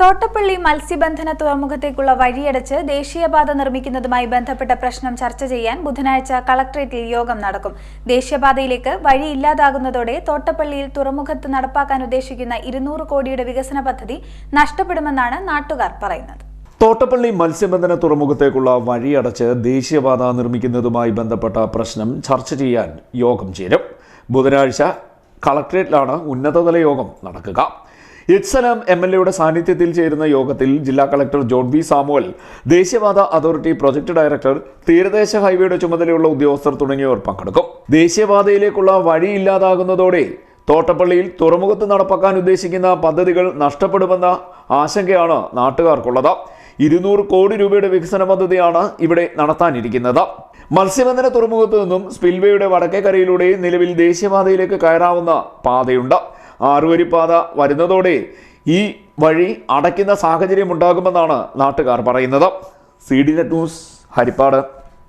തോട്ടപ്പള്ളി മത്സ്യബന്ധന തുറമുഖത്തേക്കുള്ള വഴിയടച്ച് ദേശീയപാത നിർമ്മിക്കുന്നതുമായി ബന്ധപ്പെട്ട പ്രശ്നം ചർച്ച ചെയ്യാൻ ബുധനാഴ്ച കളക്ടറേറ്റിൽ യോഗം നടക്കും. ദേശീയപാതയിലേക്ക് വഴി ഇല്ലാതാകുന്നതോടെ തോട്ടപ്പള്ളിയിൽ തുറമുഖത്ത് നടപ്പാക്കാൻ ഉദ്ദേശിക്കുന്ന ഇരുന്നൂറ് കോടിയുടെ വികസന പദ്ധതി നഷ്ടപ്പെടുമെന്നാണ് നാട്ടുകാർ പറയുന്നത്. തോട്ടപ്പള്ളി മത്സ്യബന്ധന തുറമുഖത്തേക്കുള്ള വഴിയടച്ച് ദേശീയപാത നിർമ്മിക്കുന്നതുമായി ബന്ധപ്പെട്ട പ്രശ്നം ചർച്ച ചെയ്യാൻ യോഗം ചേരും. ബുധനാഴ്ച കളക്ട്രേറ്റിലാണ് ഉന്നതതല യോഗം നടക്കുക. എച്ച് സലാം എം എൽ എയുടെ സാന്നിധ്യത്തിൽ ചേരുന്ന യോഗത്തിൽ ജില്ലാ കളക്ടർ ജോൺ വി സാമുവൽ ദേശീയപാത അതോറിറ്റി പ്രൊജക്ട് ഡയറക്ടർ തീരദേശ ഹൈവേയുടെ ചുമതലയുള്ള ഉദ്യോഗസ്ഥർ തുടങ്ങിയവർ പങ്കെടുക്കും. ദേശീയപാതയിലേക്കുള്ള വഴി ഇല്ലാതാകുന്നതോടെ തോട്ടപ്പള്ളിയിൽ തുറമുഖത്ത് നടപ്പാക്കാൻ ഉദ്ദേശിക്കുന്ന പദ്ധതികൾ നഷ്ടപ്പെടുമെന്ന ആശങ്കയാണ് നാട്ടുകാർക്കുള്ളത്. ഇരുന്നൂറ് കോടി രൂപയുടെ വികസന പദ്ധതിയാണ് ഇവിടെ നടത്താനിരിക്കുന്നത്. മത്സ്യബന്ധന തുറമുഖത്തു നിന്നും സ്പിൽവേയുടെ വടക്കേക്കരയിലൂടെ നിലവിൽ ദേശീയപാതയിലേക്ക് കയറാവുന്ന പാതയുണ്ട്. ആറുവരിപ്പാത വരുന്നതോടെ ഈ വഴി അടയ്ക്കുന്ന സാഹചര്യം ഉണ്ടാകുമെന്നാണ് നാട്ടുകാർ പറയുന്നത്. C D net news Haripad.